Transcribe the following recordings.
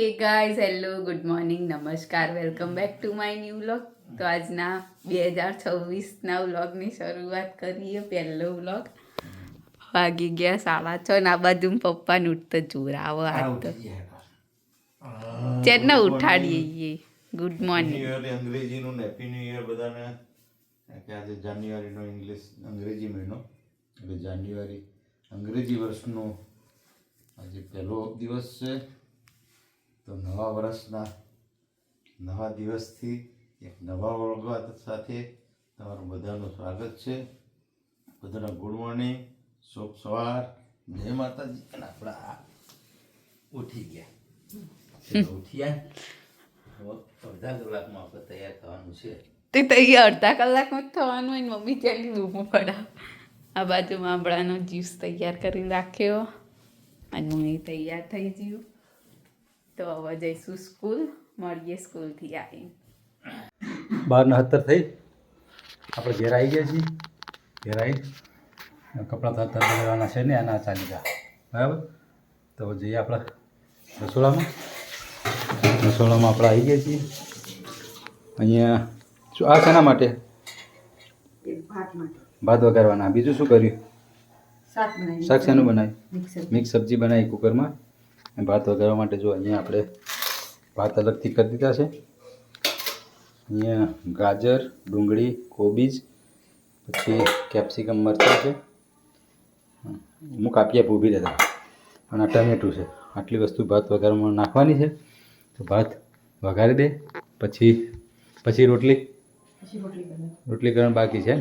Hey guys hello good morning નમસ્કાર welcome back to my new vlog તો આજના બે હજાર છવ્વીસના વ્લોગની શરૂઆત કરીએ પહેલો વ્લોગ વાગી ગયા સાડા છ ને આ બાજુ પપ્પાને ઉઠતો ચૂરાવો આજ તો ના ઉઠાડીએ ગુડ મોર્નિંગ. ન્યુ યર અંગ્રેજીનું હેપી ન્યુ યર બધાને. કે આજે જાન્યુઆરીનો ઇંગ્લિશ અંગ્રેજી મહિનો. એટલે જાન્યુઆરી અંગ્રેજી વર્ષનો આજે પહેલો દિવસ છે. તો નવા વર્ષના નવા દિવસથી એક નવા ઓળખવા સાથે તમારું બધાનું સ્વાગત છે. બધાના ગુડ મોર્નિંગ, શુભ સવાર. જય માતાજી. અને આપણા ઉઠી ગયા. ઉઠ્યા. અડધા કલાકમાં આપણે તૈયાર થવાનું છે. તે તૈયાર અડધા કલાકમાં જ થવાનું હોય મમ્મી ત્યાંની ધૂમો પડા આ બાજુમાં આંબળાનો જ્યુસ તૈયાર કરી રાખ્યો. અને મમ્મી તૈયાર થઈ ગયું. તો હવે જઈશું સ્કૂલ મળીએ સ્કૂલથી આવીને. બારના નહત્તર થઈ. આપણે ઘેર આવી ગયા છીએ. ઘેર આવી કપડાં તો હત્તર લેવાના છે ને આના ચાલી ગયા. બરાબર? તો જઈએ આપણે રસોડામાં. રસોડામાં આપણે આવી ગયા છીએ. અહીંયા શું આ શેના માટે? ભાત વઘારવાના. બીજું શું કર્યું? શાક શેનું બનાવ્યું? મિક્સ સબ્જી બનાવી કુકરમાં. ભાત વઘારવા માટે જો અહીંયા આપણે ભાત અલગથી કરી દીધા છે. અહીંયા ગાજર ડુંગળી કોબીજ પછી કેપ્સિકમ મરચાં છે. હું કાપી આપું ઊભી રહેતા. અને આ ટમેટું છે. આટલી વસ્તુ ભાત વઘારમાં નાખવાની છે. તો ભાત વઘારી દે. પછી પછી રોટલી. રોટલી કરવાની બાકી છે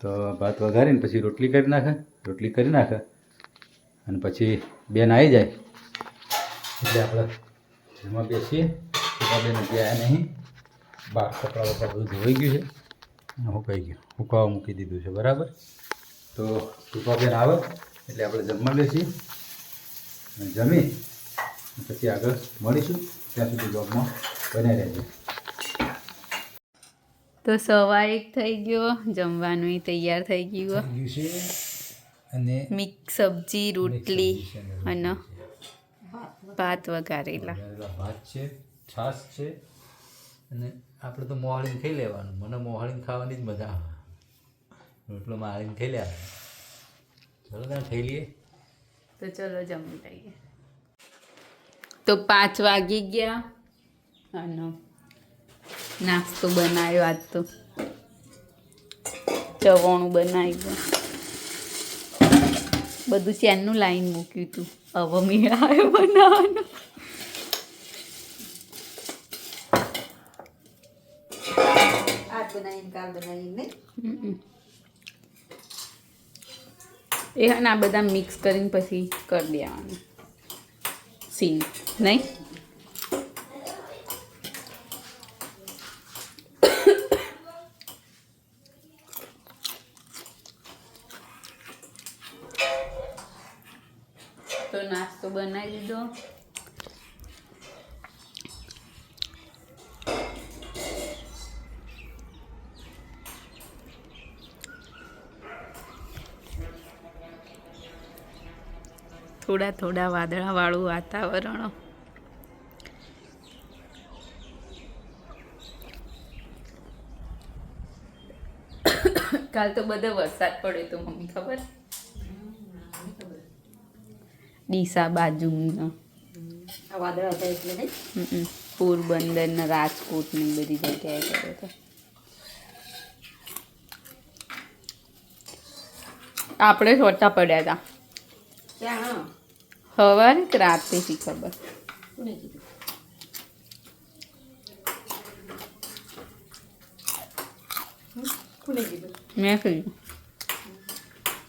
તો ભાત વઘારીને પછી રોટલી કરી નાખે. રોટલી કરી નાખે. અને પછી બેન આવી જાય. એટલે આપણે જમવા બેસીએ બેન આવ્યા નહીં. બાર કપડાં વપડા બધું ધોઈ ગયું છે. અને હુકાઈ ગયું. હુકાવા મૂકી દીધું છે બરાબર? તો બેન આવે એટલે આપણે જમવા બેસીએ. અને જમી પછી આગળ મળીશું. ત્યાં સુધી બ્લોગમાં બને રહેજો. તો સવા એક થઈ ગયો જમવાનું તૈયાર થઈ ગયું. અને મિક્સ સબ્જી રોટલી અને ભાત વઘારેલા. ભાત છે છાશ છે અને આપણે તો મોહાળીને ખાઈ લેવાનું. મને મોહાળીને ખાવાની જ મજા આવે. રોટલો માળીને ખાઈ લેવા ચલો ત્યાં ખાઈ લઈએ? તો ચલો જમી લઈએ. તો પાંચ વાગી ગયા. અને નાસ્તો બનાવ્યો આજ તો. ચવાણું બનાવ્યું. બધું ચેનનું લાઈન મૂક્યું હતું હવે મેળ આવ્યો બનાવવાનો. એ આ બધા મિક્સ કરીને પછી કરી દેવાનું. સીન. નહીં? બનાવી દીધો. થોડા થોડા વાદળાવાળું વાતાવરણ. કાલ તો બધો વરસાદ પડ્યો તો મમ્મી ખબર? ડીસા બાજુનો. વાદળ હતા એટલે. પોરબંદર ને રાજકોટની બધી જગ્યાએ કર્યો હતો. આપણે છોટા પડ્યા હતા સવારે કે રાતે થી ખબર? મેં કહ્યું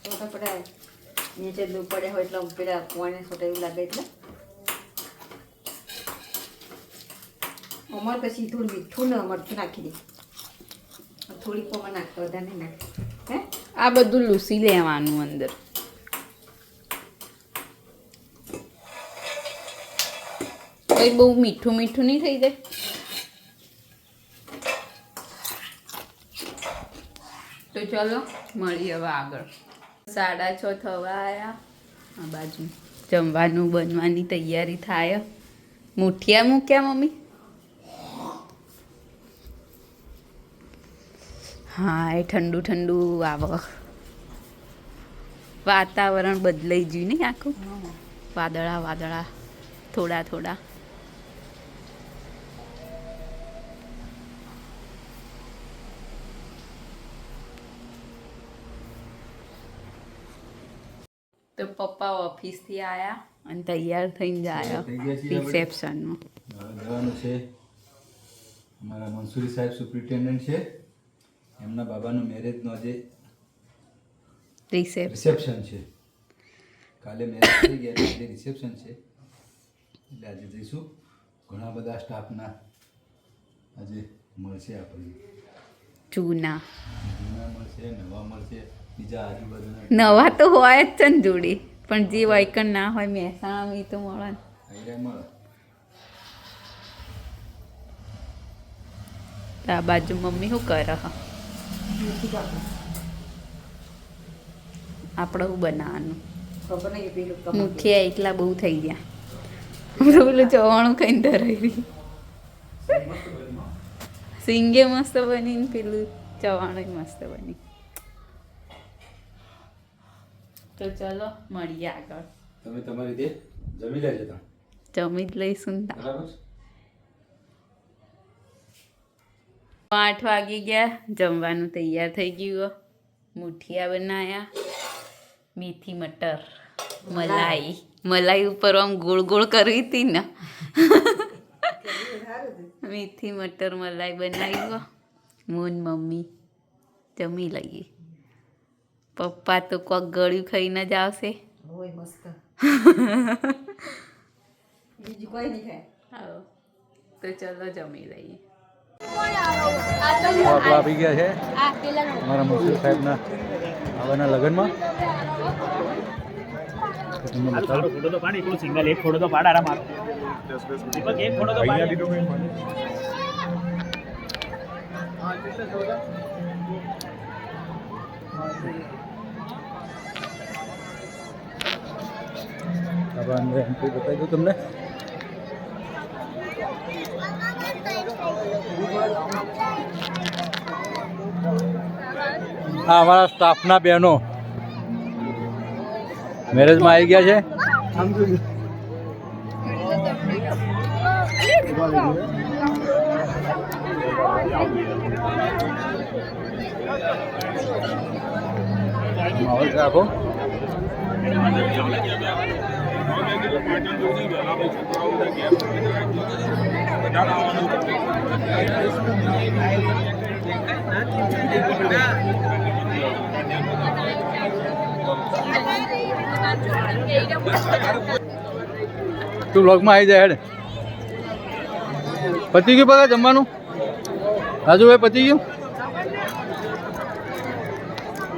છોટા પડ્યા. નીચે દૂધ પડ્યા હોય એટલે પેલા કોઈને છોટા એવું લાગે એટલે. અમારે પછી થોડું મીઠું ને મરચું નાખી દે. થોડીક પમા નાખતો, વધારે નહીં નાખે હે? આ બધું લૂસી લેવાનું અંદર. કઈ બહુ મીઠું મીઠું નહીં થઈ જાય. તો ચલો, મળીએ હવે આગળ. સાડા છ થવા આવ્યા આ બાજુ જમવાનું બનવાની તૈયારી થાય. મુઠિયા મૂક્યા મમ્મી? હા એ ઠંડુ ઠંડુ આવ. વાતાવરણ બદલાઈ ગયું નહીં આખું? વાદળા વાદળા થોડા થોડા. તો પપ્પા ઓફિસથી આવ્યા અને તૈયાર થઈને જાય. રિસેપ્શનમાં. જવાનું છે. અમારા મનસુરી સાહેબ સુપ્રિન્ટેન્ડન્ટ છે. એમના બાબાનું મેરેજનો આજે રિસેપ્શન. છે. કાલે મેરેજ થઈ ગયા આજે રિસેપ્શન છે. એટલે આજે જઈશું. ઘણા બધા સ્ટાફના આજે મળશે આપણને. જૂના. જૂના મળશે નવા મળશે. નવા તો હોય જ છે ને જોડી. પણ જે વાયકણ ના હોય મહેસાણા એ તો મળે ને. આઈડિયા મળે. તો આ બાજુ મમ્મી શું કરે? હ આપણે શું બનાવવાનું? ખબર નહીં મુઠિયા એટલા બહુ થઈ ગયા. હું તો પેલું ચવાણું ખાઈને ધરાવી સિંગે મસ્ત બની ને પેલું ચવાણું મસ્ત બની. તો ચલો મળીએ આગળ. તમે તમારી રીતે જમી લેજો તમે જમી જ લઈશું ને આઠ વાગી ગયા જમવાનું તૈયાર થઈ ગયું મુઠિયા બનાયા મેથી મટર મલાઈ. મલાઈ ઉપર આમ ગોળ ગોળ કરવી હતી ને. મેથી મટર મલાઈ બનાવી મોન મમ્મી જમી લઈએ. પપ્પા તો કોક ગળ્યું ખાઈને જ આવશે. હોય મસ્ત. બીજું કોઈ નહીં ખાય. આવો તો ચલો જમી લઈએ. આપણે આપી ગયા છે. અમારા મસૂર સાહેબના આવવાના લગ્નમાં. તો તમને બતાવું. ફોટો તો પાડ સિંગલ એક ફોટો તો પાડ આરામ મારો દીપક એક ફોટો તો પાડ. હવે અંદર એન્ટ્રી બતાવી દઉં તમને. હા, અમારા સ્ટાફના બહેનો. મેરેજમાં આવી ગયા છે? માહોલ રાખો તું બ્લોગમાં આવી જાય હેડ. પતી ગયું પગા જમવાનું? રાજુભાઈ પતી ગયું?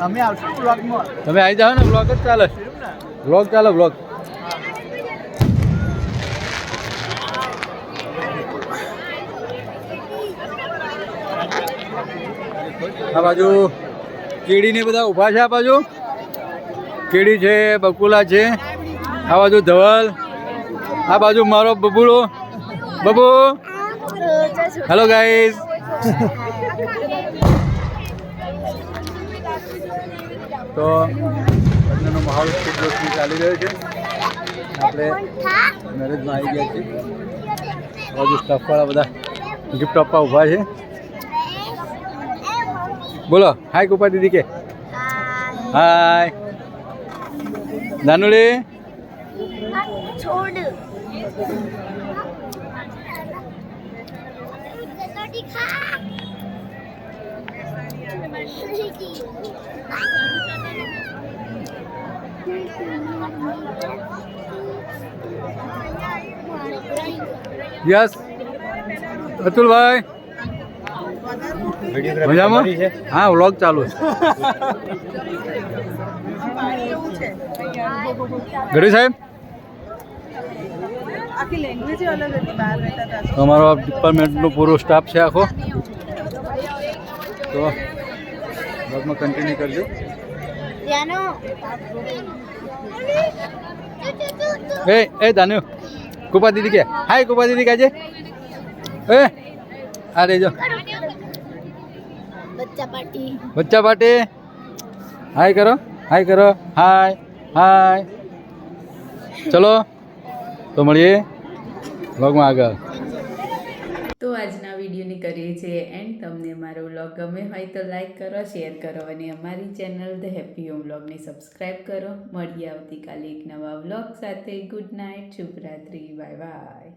અમે આવશું બ્લોગમાં તમે આવી જાઓ ને બ્લોગ જ ચાલે. બ્લોગ ચાલે બ્લોગ આ બાજુ કેડીને બધા ઊભા છે આ બાજુ. કેડી છે, બકુલા છે, આ બાજુ ધવલ, આ બાજુ મારો બબુડો બબુ. હેલો ગાઈઝ તો લગ્નનો માહોલ ખૂબ જોશથી ચાલી રહ્યો છે. આપણે મેરેજમાં આવી ગયા છીએ. બાજુ સ્ટાફવાળા બધા ગિફ્ટ આપવા ઊભા છે. બોલો. હાય કૃપા દીદી કે. હાય નાનુલી? યસ અતુલભાઈ? મજામાં? હા વ્લોગ ચાલુ છે. ગઢવી સાહેબ? અમારો ડિપાર્ટમેન્ટનો પૂરો સ્ટાફ છે આખો. તો બ્લોગમાં કન્ટિન્યુ કરજો. એ એ દાન્યુ કૃપા દીદી કે. હાય કૃપા દીદી કાજે એ, આ રેજો બચ્ચા પાર્ટી બચ્ચા પાર્ટી હાય કરો. હાય કરો. હાય હાય ચલો તો મળીએ વ્લોગમાં આગળ. તો આજના વિડીયોની કરીએ છીએ એન્ડ તમને મારો વ્લોગ ગમે હોય તો લાઈક કરો શેર કરો અને અમારી ચેનલ ધ હેપી હોમ વ્લોગને સબસ્ક્રાઈબ કરો. મળીએ આવતીકાલે એક નવા વ્લોગ સાથે. ગુડ નાઇટ શુભરાત્રી બાય બાય